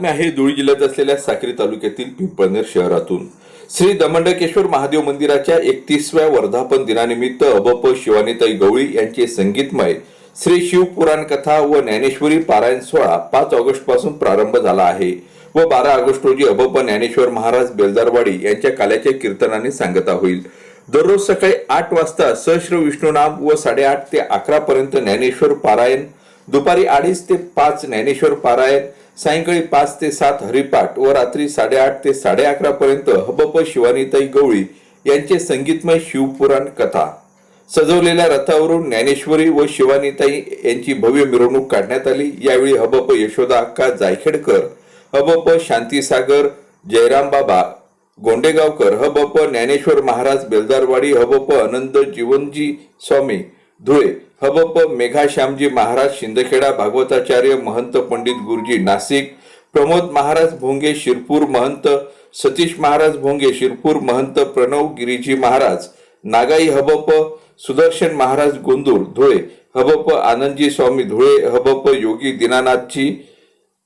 बातमी आहे धुळे जिल्ह्यात असलेल्या साक्री तालुक्यातील पिंपळनेर शहरातून. श्री दमंडकेश्वर महादेव मंदिराच्या एकतीसव्या वर्धापन दिनानिमित्त अबप शिवानीताई गवळी यांचे संगीतमय श्री शिवपुराण कथा व ज्ञानेश्वरी पारायण सोहळा पाच ऑगस्टपासून प्रारंभ झाला आहे व बारा ऑगस्ट रोजी अबप ज्ञानेश्वर महाराज बेलदारवाडी यांच्या काल्याच्या कीर्तनाने सांगता होईल. दररोज सकाळी आठ वाजता सहश्र विष्णुनाम व साडेआठ ते अकरा पर्यंत ज्ञानेश्वर पारायण दुपारी अडीच ते पाच ज्ञानेश्वर पारायण सायंकाळी पाच ते सात हरिपाठ व रात्री साडेआठ ते साडे अकरा पर्यंत हबप शिवानीताई गवळी यांचे संगीतमय शिवपुराण कथा. सजवलेल्या रथावरून ज्ञानेश्वरी व शिवानीताई यांची भव्य मिरवणूक काढण्यात आली. यावेळी हबप यशोदा अक्का जायखेडकर हबप शांतीसागर जयराम बाबा गोंडेगावकर हबप ज्ञानेश्वर महाराज बेलदारवाडी हबप आनंद जीवनजी स्वामी धुळे हबप मेघाश्यामजी महाराज शिंदखेडा भागवताचार्य महंत पंडित गुरुजी नाशिक प्रमोद महाराज भोंगे शिरपूर महंत सतीश महाराज भोंगे शिरपूर महंत प्रणव गिरीजी महाराज नागाई हबप सुदर्शन महाराज गोंदूर धुळे हबप आनंदजी स्वामी धुळे हबप योगी दीनानाथजी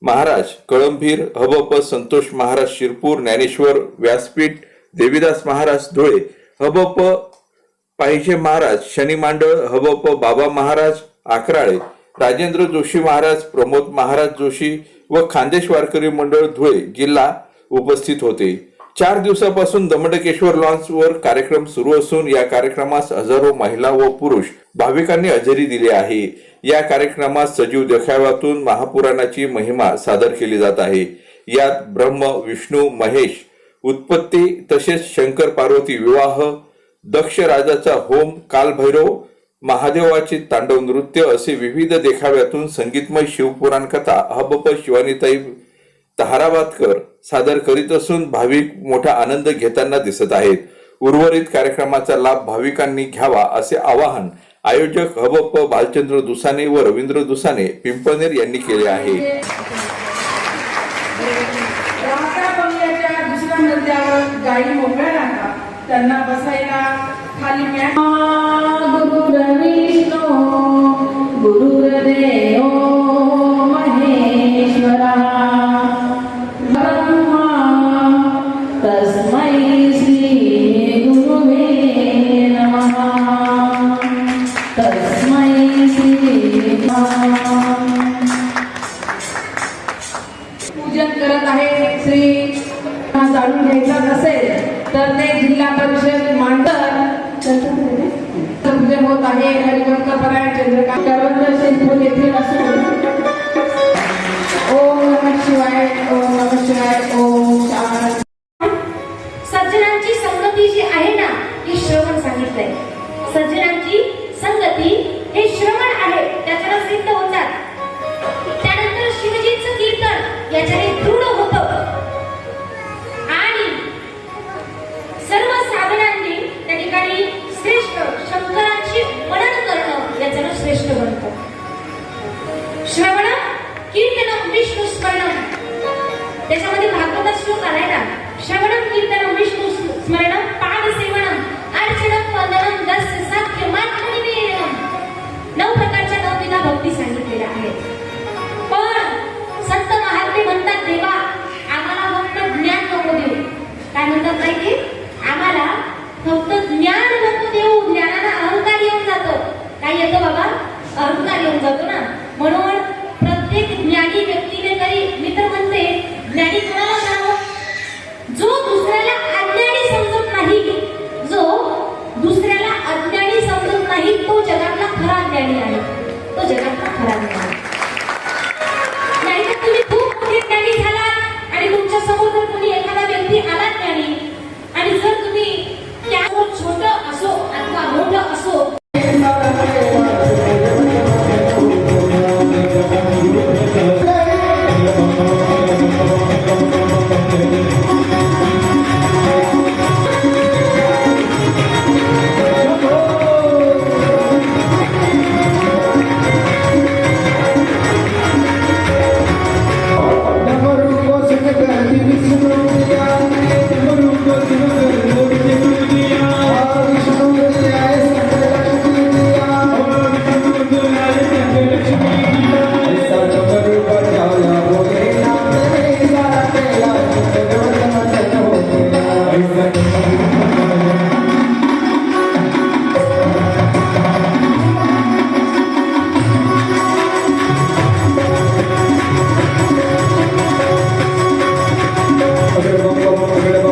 महाराज कळंभीर हबप संतोष महाराज शिरपूर ज्ञानेश्वर व्यासपीठ देवीदास महाराज धुळे हबप पाहिजे महाराज शनी मांडळ हबप बाबा महाराज आकराळे राजेंद्र जोशी महाराज प्रमोद महाराज जोशी व खानदेश वारकरी मंडळ धुळे जिल्हा उपस्थित होते. चार दिवसापासून दमडकेश्वर लॉन्च वर कार्यक्रम सुरू असून या कार्यक्रमास हजारो महिला व पुरुष भाविकांनी हजेरी दिली आहे. या कार्यक्रमात सजीव देखाव्यातून महापुराणाची महिमा सादर केली जात आहे. यात ब्रह्म विष्णू महेश उत्पत्ती तसेच शंकर पार्वती विवाह दक्ष राजाचा होम कालभैरव महादेवाचे तांडव नृत्य असे विविध देखाव्यातून संगीतमय शिवपुराण कथा अहबप शिवानीताई तहाराबादकर सादर करीत असून भाविक मोठा आनंद घेताना दिसत आहेत. उर्वरित कार्यक्रमाचा लाभ भाविकांनी घ्यावा असे आवाहन आयोजक हबप भालचंद्र दुसाने व रवींद्र दुसाने पिंपळनेर यांनी केले आहे. राहता मोकळ्या त्यांना बसायला खाली मॅट विष्णू त्याच्यामध्ये भागवत श्लोक आलाय ना श्रवणम कीर्तन विष्णू स्मरणम पाद सेवनम अर्चनम वंदनम दस साख्य मात्मनी नऊ प्रकारच्या नवविधा भक्ती सांगितलेल्या आहेत. पण संत महात्मे म्हणतात देवा आम्हाला फक्त ज्ञान नको देऊ. काय म्हणतात माहिती? आम्हाला फक्त ज्ञान नको देऊ. ज्ञानाला अहंकार येऊन जातो. काय येतो बाबा? Gracias.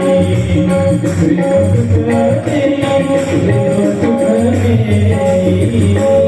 Thank you.